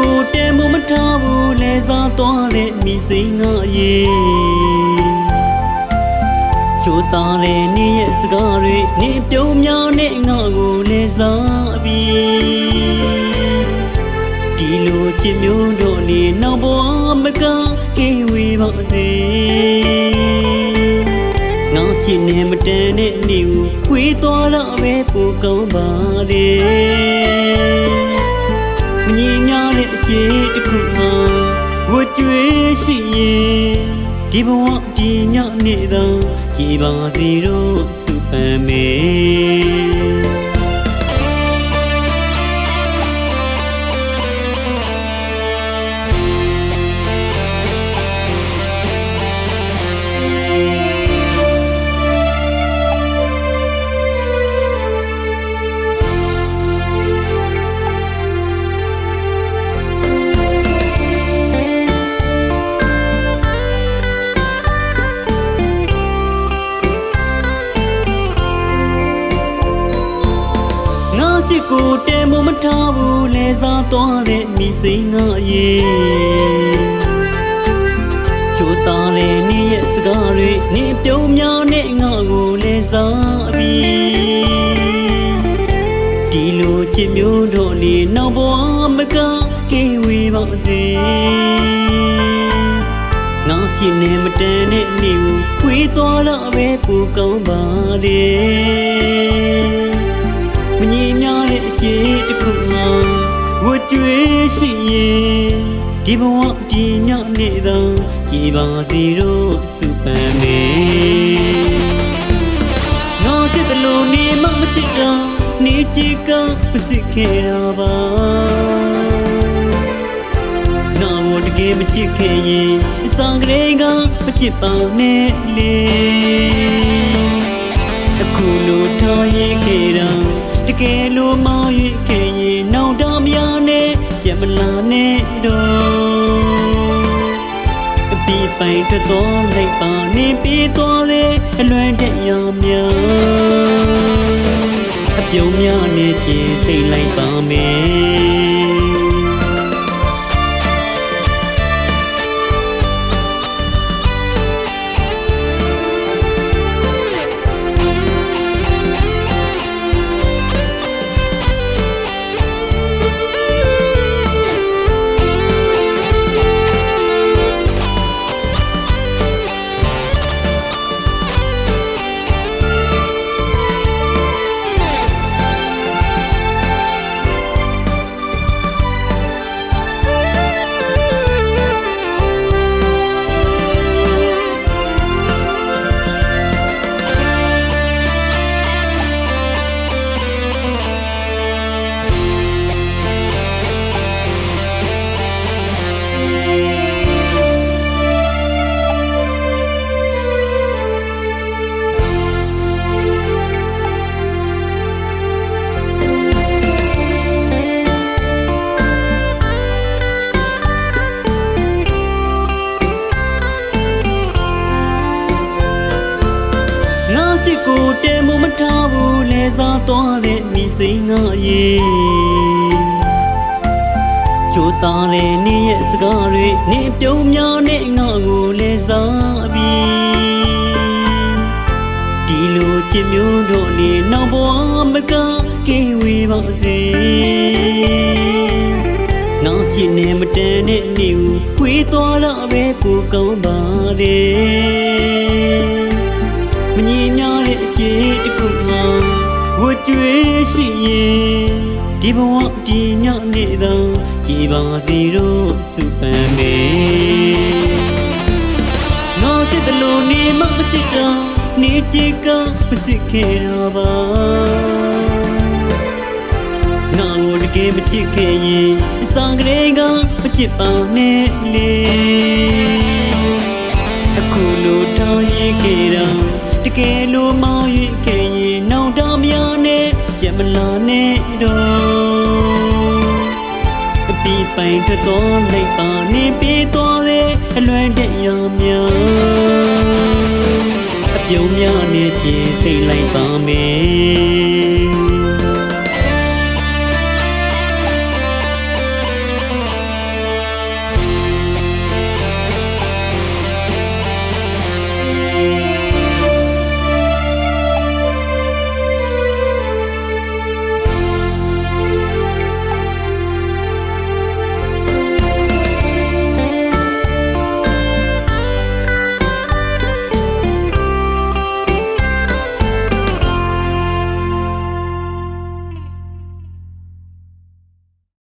ချစ်ကိုတဲမမထားဘူးလဲစားသွားတဲ့မိစိန်ငါရေချိုးသားတဲ့နေ့ရဲ့စကားတွေနေပြုံးများနဲ့ငါကိုလဲစားပြီးဒီလိုချစ်မျိုးတို့နေနောက်ဘဝမကကင်းဝေးပါစေငါချစ်နေမတန်တဲ့နေ့ကိုခွေးသွားတော့ပဲပူကောင်းပါလေမ ငြင်းများတဲ့အချစ်တစ်ခုမှဝကြွေးရှိရင်ဒီဘဝဒီညနေ့သာကြည်ပါစီတော့စုပန်မေ ချစ်ကိုတဲမမထားဘူးလဲစားသွားတဲ့မိစိန်ငါရေချိုးသားတဲ့နေ့ရဲ့စကားတွေနေပြုံးများနဲ့ငါကိုလဲစားပြီးဒီလိုချစ်မျိုးတို့နေနောက်ဘဝမကကင်းဝေးပါစေငါချစ်နေမတန်တဲ့နေ့ကိုခွေးသွားတော့ပဲပူကောင်းပါလေမငြင်း များတဲ့အချစ်တစ်ခုမှဝကြွေးရှိရင်ဒီဘဝဒီညနေ့သာကြည်ပါစီတော့စုပန်မေငါချစ်တယ်လို့နေမမချစ်တာနေချစ်ကမစစ်ခဲ့တာပါနာဝတကယ်မချစ်ခဲ့ရင်အစံကလေးကမချစ်ပါနဲ့လေ တော့အပီပိုင်ထွက်တော်လိုက်ပါနေပြီးတော်လေအလွန်တဲ့ရများအပြုံးများနဲ့ပြေးသိမ့်လိုက်ပါမယ် ငါချစ်ကိုတဲမမထားဘူးလဲစားသွားတဲ့မိစိန်ငါရေချိုးသားတဲ့နေ့ရဲ့စကားတွေနေပြုံးများနဲ့ငါကိုလဲစားပြီးဒီလိုချစ်မျိုးတို့နေနောက်ဘဝမကကင်းဝေးပါစေငါချစ်နေမတန်တဲ့နေ့ကိုခွေးသွားတော့ပဲပူကောင်းပါလေ မငြင်းများတဲ့အချစ်တစ်ခုမှဝကြွေးရှိရင်ဒီဘဝဒီညနေ့သာကြည်ပါစီတော့စုပန်မေငါချစ်တယ်လို့နေမမချစ်တာနေချစ်ကမစစ်ခဲ့တာပါငါကိုတကယ်မချစ်ခဲ့ရင်အစံကလေးကမချစ်ပါနဲ့လေ ပီပိုင်ထွက်တော်လိုက်ပါနေပြေးတော်လေအလွန်တဲ့ရများအပြုံးများနဲ့ပြေးသိမ့်လိုက်ပါမယ်